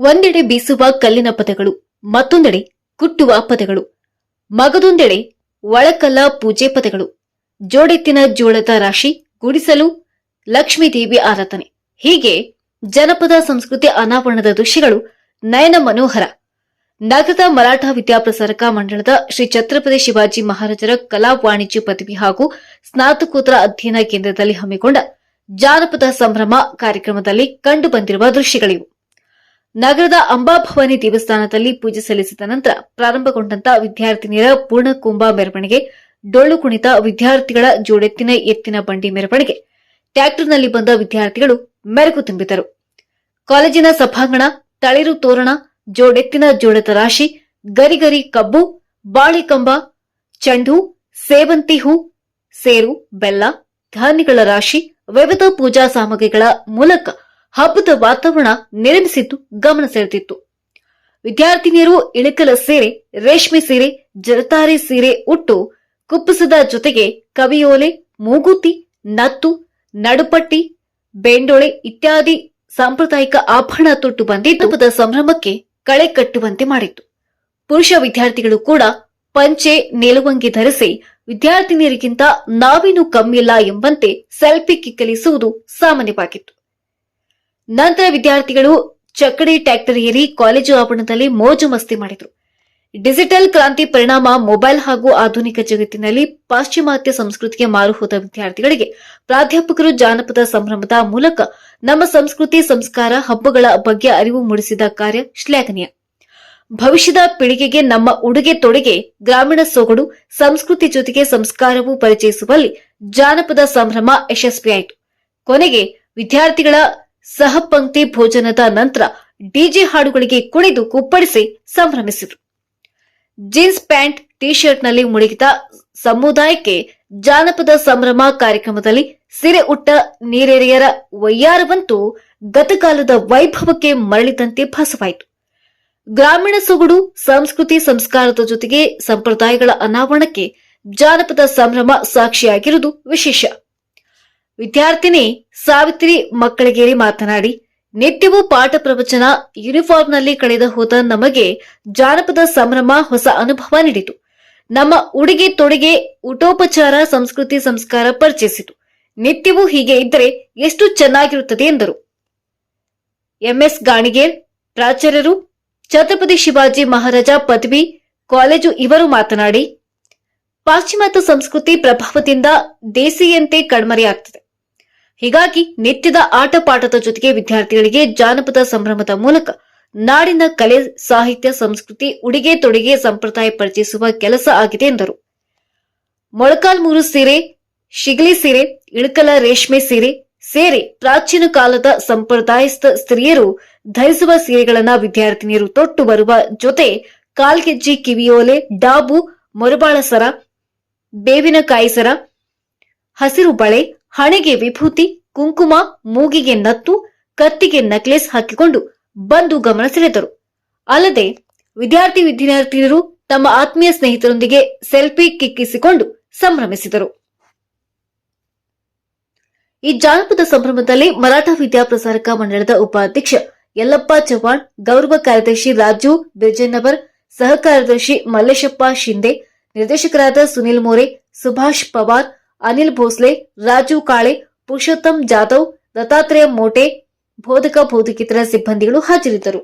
ಒಂದೆಡೆ ಬೀಸುವ ಕಲ್ಲಿನ ಪದಗಳು, ಮತ್ತೊಂದೆಡೆ ಕುಟ್ಟುವ ಪದಗಳು. ಮಗದೊಂದೆಡೆ ಒಳಕಲ್ಲ ಪೂಜೆ ಪದಗಳು. ಜೋಡೆತ್ತಿನ ಜೋಳದ ರಾಶಿ ಗುಡಿಸಲು ಲಕ್ಷ್ಮೀದೇವಿ ಆರಾಧನೆ. ಹೀಗೆ ಜನಪದ ಸಂಸ್ಕೃತಿ ಅನಾವರಣದ ದೃಶ್ಯಗಳು ನಯನ ಮನೋಹರ. ನಗರದ ಮರಾಠ ವಿದ್ಯಾಪ್ರಸಾರಕ ಮಂಡಳದ ಶ್ರೀ ಛತ್ರಪತಿ ಶಿವಾಜಿ ಮಹಾರಾಜರ ಕಲಾ ವಾಣಿಜ್ಯ ಪದವಿ ಹಾಗೂ ಸ್ನಾತಕೋತ್ತರ ಅಧ್ಯಯನ ಕೇಂದ್ರದಲ್ಲಿ ಹಮ್ಮಿಕೊಂಡ ಜಾನಪದ ಸಂಭ್ರಮ ಕಾರ್ಯಕ್ರಮದಲ್ಲಿ ಕಂಡುಬಂದಿರುವ ದೃಶ್ಯಗಳಿವು ನಗರದ ಅಂಬಾಭವಾನಿ ದೇವಸ್ಥಾನದಲ್ಲಿ ಪೂಜೆ ಸಲ್ಲಿಸಿದ ನಂತರ ಪ್ರಾರಂಭಗೊಂಡಂತ ವಿದ್ಯಾರ್ಥಿನಿಯರ ಪೂರ್ಣಕುಂಭ ಮೆರವಣಿಗೆ, ಡೊಳ್ಳು ಕುಣಿತ ವಿದ್ಯಾರ್ಥಿಗಳ ಜೋಡೆತ್ತಿನ ಎತ್ತಿನ ಬಂಡಿ ಮೆರವಣಿಗೆ ಟ್ರ್ಯಾಕ್ಟರ್ನಲ್ಲಿ ಬಂದ ವಿದ್ಯಾರ್ಥಿಗಳು ಮೆರಗು ತುಂಬಿದರು. ಕಾಲೇಜಿನ ಸಭಾಂಗಣ, ತಳಿರು ತೋರಣ, ಜೋಡೆತ್ತಿನ ಜೋಡೆತ ರಾಶಿ ಗರಿಗರಿ ಕಬ್ಬು ಬಾಳೆಕಂಬ ಚೆಂಡು, ಸೇವಂತಿ ಹೂ, ಸೇರು, ಬೆಲ್ಲ, ಧಾನ್ಯಗಳ ರಾಶಿ, ವಿವಿಧ ಪೂಜಾ ಸಾಮಗ್ರಿಗಳ ಮೂಲಕ ಹಬ್ಬದ ವಾತಾವರಣ ನಿರ್ಮಿಸಿದ್ದು ಗಮನ ಸೆಳೆದಿತ್ತು. ವಿದ್ಯಾರ್ಥಿನಿಯರು ಇಳಕಲ ಸೀರೆ, ರೇಷ್ಮೆ ಸೀರೆ, ಜರತಾರಿ ಸೀರೆ ಉಟ್ಟು ಕುಪ್ಪಸದ ಜೊತೆಗೆ ಕವಿಯೋಲೆ, ಮೂಗುತಿ, ನತ್ತು, ನಡುಪಟ್ಟಿ, ಬೆಂಡೊಳೆ ಇತ್ಯಾದಿ ಸಾಂಪ್ರದಾಯಿಕ ಆಭರಣ ತೊಟ್ಟು ಬಂದಿದ್ದು ಹಬ್ಬದ ಸಂಭ್ರಮಕ್ಕೆ ಕಳೆ ಕಟ್ಟುವಂತೆ ಮಾಡಿತ್ತು. ಪುರುಷ ವಿದ್ಯಾರ್ಥಿಗಳು ಕೂಡ ಪಂಚೆ, ನಿಲುವಂಗಿ ಧರಿಸಿ ವಿದ್ಯಾರ್ಥಿನಿಯರಿಗಿಂತ ನಾವೇನು ಕಮ್ಮಿಲ್ಲ ಎಂಬಂತೆ ಸೆಲ್ಫಿ ಕಿಕ್ಕಲಿಸುವುದು ಸಾಮಾನ್ಯವಾಗಿತ್ತು. ನಂತರ ವಿದ್ಯಾರ್ಥಿಗಳು ಚಕ್ಕಡಿ ಟ್ರಾಕ್ಟರ್ ಏರಿ ಕಾಲೇಜು ಆವರಣದಲ್ಲಿ ಮೋಜು ಮಸ್ತಿ ಮಾಡಿದರು. ಡಿಜಿಟಲ್ ಕ್ರಾಂತಿ ಪರಿಣಾಮ ಮೊಬೈಲ್ ಹಾಗೂ ಆಧುನಿಕ ಜಗತ್ತಿನಲ್ಲಿ ಪಾಶ್ಚಿಮಾತ್ಯ ಸಂಸ್ಕೃತಿಗೆ ಮಾರು ಹೋದ ವಿದ್ಯಾರ್ಥಿಗಳಿಗೆ ಪ್ರಾಧ್ಯಾಪಕರು ಜಾನಪದ ಸಂಭ್ರಮದ ಮೂಲಕ ನಮ್ಮ ಸಂಸ್ಕೃತಿ, ಸಂಸ್ಕಾರ, ಹಬ್ಬಗಳ ಬಗ್ಗೆ ಅರಿವು ಮೂಡಿಸಿದ ಕಾರ್ಯ ಶ್ಲಾಘನೀಯ. ಭವಿಷ್ಯದ ಪೀಳಿಗೆಗೆ ನಮ್ಮ ಉಡುಗೆ ತೊಡುಗೆ, ಗ್ರಾಮೀಣ ಸೊಗಡು, ಸಂಸ್ಕೃತಿ ಜೊತೆಗೆ ಸಂಸ್ಕಾರವು ಪರಿಚಯಿಸುವಲ್ಲಿ ಜಾನಪದ ಸಂಭ್ರಮ ಯಶಸ್ವಿಯಾಯಿತು. ಕೊನೆಗೆ ವಿದ್ಯಾರ್ಥಿಗಳ ಸಹಪಂಕ್ತಿ ಭೋಜನದ ನಂತರ ಡಿಜೆ ಹಾಡುಗಳಿಗೆ ಕುಣಿದು ಕುಪ್ಪಡಿಸಿ ಸಂಭ್ರಮಿಸಿದರು. ಜೀನ್ಸ್ ಪ್ಯಾಂಟ್ ಟಿ ಶರ್ಟ್ನಲ್ಲಿ ಮುಳುಗಿದ ಸಮುದಾಯಕ್ಕೆ ಜಾನಪದ ಸಂಭ್ರಮ ಕಾರ್ಯಕ್ರಮದಲ್ಲಿ ಸಿರೆ ಉಟ್ಟ ನೀರೆರೆಯರ ವೈಯಾರವಂತೂ ಗತಕಾಲದ ವೈಭವಕ್ಕೆ ಮರಳಿದಂತೆ ಭಾಸವಾಯಿತು. ಗ್ರಾಮೀಣ ಸೊಗಡು, ಸಂಸ್ಕೃತಿ ಸಂಸ್ಕಾರದ ಜೊತೆಗೆ ಸಂಪ್ರದಾಯಗಳ ಅನಾವರಣಕ್ಕೆ ಜಾನಪದ ಸಂಭ್ರಮ ಸಾಕ್ಷಿಯಾಗಿರುವುದು ವಿಶೇಷ. ವಿದ್ಯಾರ್ಥಿನಿ ಸಾವಿತ್ರಿ ಮಕ್ಕಳಿಗೇರಿ ಮಾತನಾಡಿ, ನಿತ್ಯವೂ ಪಾಠ ಪ್ರವಚನ ಯೂನಿಫಾರ್ಮ್ನಲ್ಲಿ ಕಳೆದ ಹೋದ ನಮಗೆ ಜಾನಪದ ಸಂಭ್ರಮ ಹೊಸ ಅನುಭವ ನೀಡಿತು. ನಮ್ಮ ಉಡುಗೆ ತೊಡುಗೆ ಊಟೋಪಚಾರ, ಸಂಸ್ಕೃತಿ ಸಂಸ್ಕಾರ ಪರಿಚಯಿಸಿತು. ನಿತ್ಯವೂ ಹೀಗೆ ಇದ್ದರೆ ಎಷ್ಟು ಚೆನ್ನಾಗಿರುತ್ತದೆ ಎಂದರು. ಎಂಎಸ್ ಗಾಣಿಗೇರ್, ಪ್ರಾಚಾರ್ಯರು, ಛತ್ರಪತಿ ಶಿವಾಜಿ ಮಹಾರಾಜ ಪದವಿ, ಕಾಲೇಜು ಇವರು ಮಾತನಾಡಿ, ಪಾಶ್ಚಿಮಾತ್ಯ ಸಂಸ್ಕೃತಿ ಪ್ರಭಾವದಿಂದ ದೇಸಿಯಂತೆ ಕಣ್ಮರೆಯಾಗ್ತದೆ. ಹೀಗಾಗಿ ನಿತ್ಯದ ಆಟ ಪಾಠದ ಜೊತೆಗೆ ವಿದ್ಯಾರ್ಥಿಗಳಿಗೆ ಜಾನಪದ ಸಂಭ್ರಮದ ಮೂಲಕ ನಾಡಿನ ಕಲೆ, ಸಾಹಿತ್ಯ, ಸಂಸ್ಕೃತಿ, ಉಡುಗೆ ತೊಡುಗೆ ಸಂಪ್ರದಾಯ ಪರಿಚಯಿಸುವ ಕೆಲಸ ಆಗಿದೆ ಎಂದರು. ಮೊಳಕಾಲ್ಮೂರು ಸೀರೆ, ಶಿಗಲಿ ಸೀರೆ, ಇಳಕಲ ರೇಷ್ಮೆ ಸೀರೆ ಸೇರಿ ಪ್ರಾಚೀನ ಕಾಲದ ಸಂಪ್ರದಾಯಸ್ಥ ಸ್ತ್ರೀಯರು ಧರಿಸುವ ಸೀರೆಗಳನ್ನ ವಿದ್ಯಾರ್ಥಿನಿಯರು ತೊಟ್ಟು ಬರುವ ಜೊತೆ ಕಾಲ್ಗೆಜ್ಜಿ, ಕಿವಿಯೋಲೆ, ಡಾಬು ಮೊರಬಾಳ ಸರ ಬೇವಿನಕಾಯಿ ಸರ ಹಸಿರು ಬಳೆ ಹಣೆಗೆ ವಿಭೂತಿ, ಕುಂಕುಮ, ಮೂಗಿಗೆ ನತ್ತು, ಕತ್ತಿಗೆ ನಕ್ಲೆಸ್ ಹಾಕಿಕೊಂಡು ಬಂದು ಗಮನ ಸೆಳೆದರು. ಅಲ್ಲದೆ ವಿದ್ಯಾರ್ಥಿ ವಿದ್ಯಾರ್ಥಿನಿಯರು ತಮ್ಮ ಆತ್ಮೀಯ ಸ್ನೇಹಿತರೊಂದಿಗೆ ಸೆಲ್ಫಿ ಕಿಕ್ಕಿಸಿಕೊಂಡು ಸಂಭ್ರಮಿಸಿದರು. ಈ ಜಾನಪದ ಸಂಭ್ರಮದಲ್ಲಿ ಮರಾಠ ವಿದ್ಯಾಪ್ರಸಾರಕ ಮಂಡಳದ ಉಪಾಧ್ಯಕ್ಷ ಯಲ್ಲಪ್ಪ ಚವ್ಹಾಣ್, ಗೌರವ ಕಾರ್ಯದರ್ಶಿ ರಾಜು ಬಿರ್ಜನ್ನವರ್ ಸಹ ಕಾರ್ಯದರ್ಶಿ ಮಲ್ಲೇಶಪ್ಪ ಶಿಂದೆ, ನಿರ್ದೇಶಕರಾದ ಸುನಿಲ್ ಮೋರೆ, ಸುಭಾಷ್ ಪವಾರ್ ಅನಿಲ್ ಭೋಸ್ಲೆ ರಾಜು ಕಾಳೆ ಪುರುಷೋತ್ತಮ್ ಜಾಧವ್ ದತ್ತಾತ್ರೇಯ ಮೋಟೆ ಬೋಧಕ ಬೋಧಕಿತರ ಸಿಬ್ಬಂದಿಗಳು ಹಾಜರಿದ್ದರು.